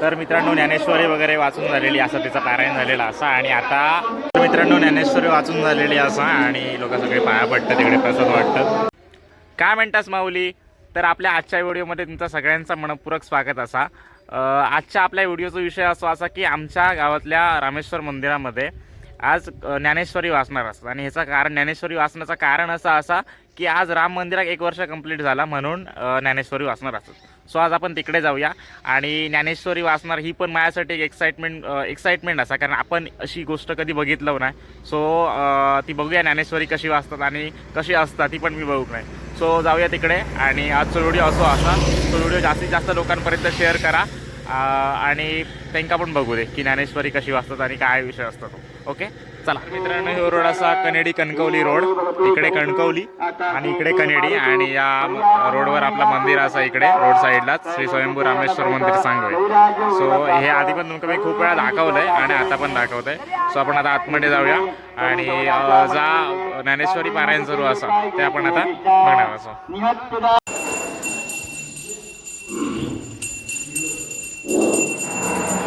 तर मित्रांनो ज्ञानेश्वरी वगैरे वाचून झालेली असा तिचा पारायण झालेला असा आणि आता मित्रांनो ज्ञानेश्वरी वाचून झालेली असा आणि लोक सगळे पाया पडतात तिकडे प्रसाद वाटतं. काय म्हणतास माऊली? तर आपल्या आजच्या व्हिडिओमध्ये तुमचा सगळ्यांचा मनपूरक स्वागत असा. आजच्या आपल्या व्हिडिओचा विषय असो असा की आमच्या गावातल्या रामेश्वर मंदिरामध्ये आज ज्ञानेश्वरी वाचणार असतात. आणि ह्याचं कारण ज्ञानेश्वरी वाचण्याचं कारण असं असा की आज राम मंदिरात एक वर्ष कंप्लीट झाला म्हणून ज्ञानेश्वरी वाचणार असतात. सो आज आपण तिकडे जाऊया. आणि ज्ञानेश्वरी वाचणार ही पण माझ्यासाठी एक एक्साइटमेंट एक्साइटमेंट असा कारण आपण अशी गोष्ट कधी बघितलं नाही. सो ती बघूया ज्ञानेश्वरी कशी वाचतात आणि कशी असतात ती पण मी बघू नाही सो जाऊया तिकडे. आणि आजचा व्हिडिओ असो असा तो व्हिडिओ जास्तीत जास्त लोकांपर्यंत शेअर करा. आणि त्यांना पण बघू दे की ज्ञानेश्वरी कशी वाचतात आणि काय विषय असतो तो. ओके? चला. मित्रांनो हे रोड असा कनेडी कणकवली रोड. इकडे कणकवली आणि इकडे कनेडी आणि या रोडवर आपलं मंदिर असा इकडे रोड साईडलाच श्री स्वयंभू रामेश्वर मंदिर सांगोय सो हे आधी पण तुमचं मी खूप वेळा दाखवलंय आणि आता पण दाखवतंय. सो आपण आता आतमध्ये जाऊया आणि जा ज्ञानेश्वरी पारायण सुरू असा. ते आपण आता बघणार असो.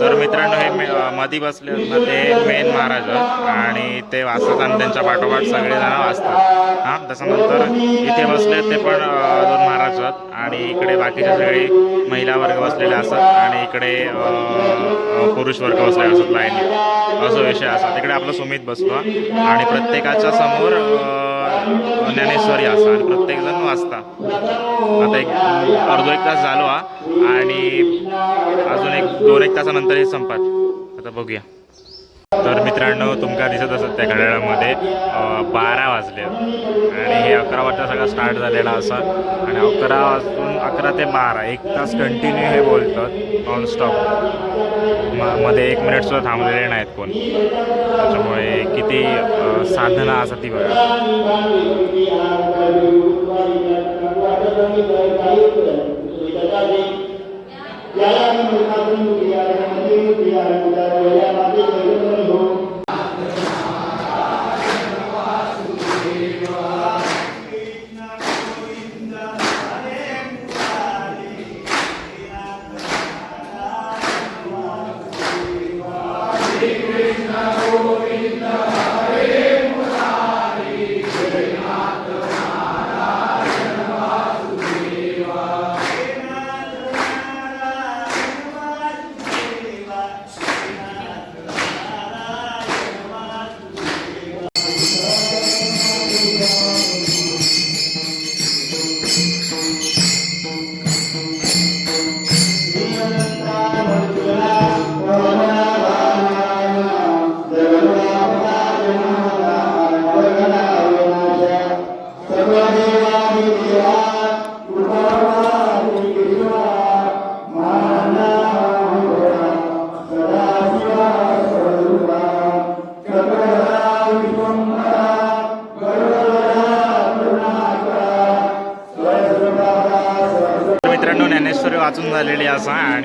तर मित्रांनो हे मधी बसले ना ते मेन महाराज आणि ते वाचतात आणि त्यांच्या पाठोपाठ सगळेजण वाचतात. हां त्याच्यानंतर इथे बसले आहेत ते पण दोन महाराज आहेत आणि इकडे बाकीचे सगळे महिला वर्ग बसलेले असतात आणि इकडे पुरुष वर्ग बसलेले असतात लाईन. असं विषय असतात. तिकडे आपलं सुमित बसतो आणि प्रत्येकाच्या समोर ज्ञानेश्वरी असं आणि प्रत्येकजण वाचता. आता एक अर्धो एक तास झालो हा. आणि अजून एक दोन एक तासानंतर हे संपत. आता बघूया. तर मित्रांनो तुमका दिसत असत त्या घड्याळामध्ये बारा वाजले. आणि हे अकरा वाजता सगळा स्टार्ट झालेला असा. आणि अकरा वाजून अकरा ते बारा एक तास कंटिन्यू हे बोलतात नॉनस्टॉप म मध्ये एक मिनिट सुद्धा थांबलेले नाहीत कोण. त्याच्यामुळे किती साधना असं ती बघा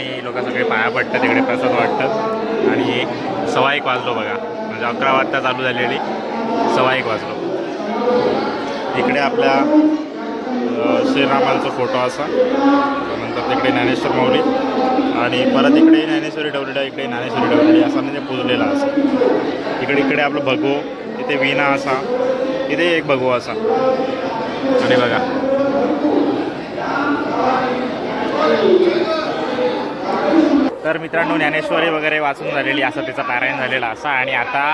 आणि लोक सगळे पाया पडतात तिकडे प्रसाद वाटतात. आणि सव्वा एक वाजलो बघा. म्हणजे अकरा वाजता चालू झालेली सव्वा एक वाजलो. इकडे आपल्या श्रीरामांचा फोटो असा. नंतर तिकडे ज्ञानेश्वर माऊली. आणि परत इकडे ज्ञानेश्वरी ठेवलेला इकडे ज्ञानेश्वरी ठेवलेली असा म्हणजे पूजलेला असा. इकडे इकडे आपलं भगो इथे वीणा असा. इथे एक भगव असा. आणि बघा. तर मित्रांनो ज्ञानेश्वरी वगैरे वाचून झालेली असं तिचं पारायण झालेलं असा आणि आता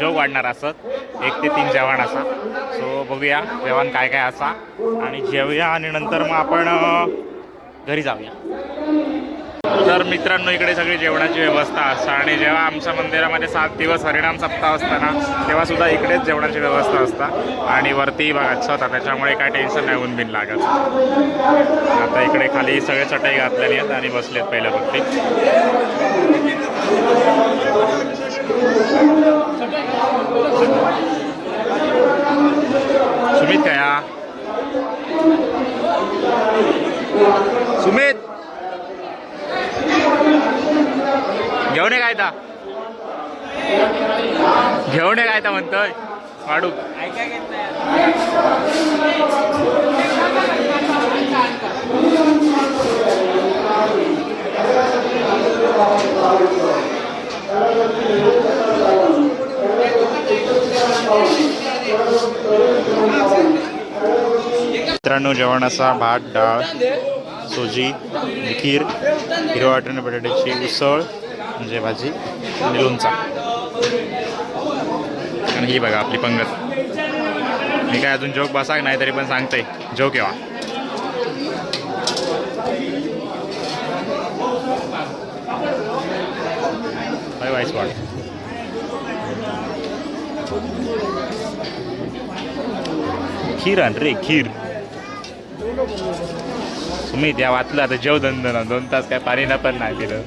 जो वाढणार असत एक ते तीन जेवण असा. सो बघूया जेवण काय काय असा. आणि जेवूया आणि नंतर मग आपण घरी जाऊया. तर मित्रांनो इकडे सगळी जेवणाची व्यवस्था. असते आणि जेव्हा आमच्या मंदिरामध्ये सात दिवस हरिणाम सप्ताह असताना तेव्हा सुद्धा इकडेच जेवणाची व्यवस्था असता. आणि वरती बघा स्वतः त्याच्यामुळे काय टेन्शन नाही ऊन बिन लागत. आता इकडे खाली सगळे चटई घातलेली आहेत आणि बसलेत पहिल्या भक्ती. सुमित काय हा? सुमित! घेऊन ये काय ता घेऊन ये काय ता म्हणतोय. वाढू मित्रांनो जेवण असा भात डाळ सोजी खीर हिरवा वाटण बटाट्याची उसळ म्हणजे भाजी आणि लोणचा आणि ही बघा आपली पंगत. मी काय अजून जोक बसा नाही तरी पण सांगते जोक येवा बाय वाईस खीर आण रे खीर. तुम्ही द्या वाचलं आता जेव दंद ना दोन तास काय पाणी ना पण नाही पिलं.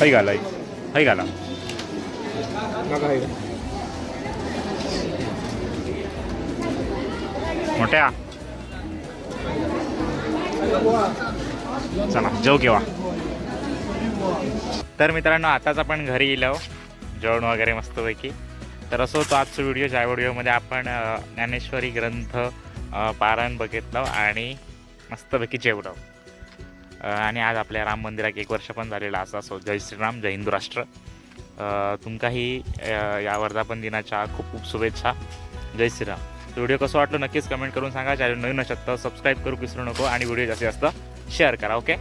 हय घाला हय घाला मोठ्या। चला जेव केव्हा तर मित्रांनो आताच आपण घरी येलो जेवण वगैरे मस्तपैकी. तर असं होतं आजचा व्हिडिओ ज्या व्हिडिओमध्ये आपण ज्ञानेश्वरी ग्रंथ पारायण बघितलं आणि मस्तपैकी जेवलो. आणि आज आपल्या राम मंदिराक एक वर्ष पण झालेलं असं असो. जय श्रीराम जय हिंदू राष्ट्र. तुमकाही या वर्धापन दिनाच्या खूप खूप शुभेच्छा. जय श्रीराम. व्हिडिओ कसं वाटलं नक्कीच कमेंट करून सांगा. चॅनल नवीन असेल सबस्क्राईब करू विसरू नको आणि व्हिडिओ जास्तीत जास्त शेअर करा ओके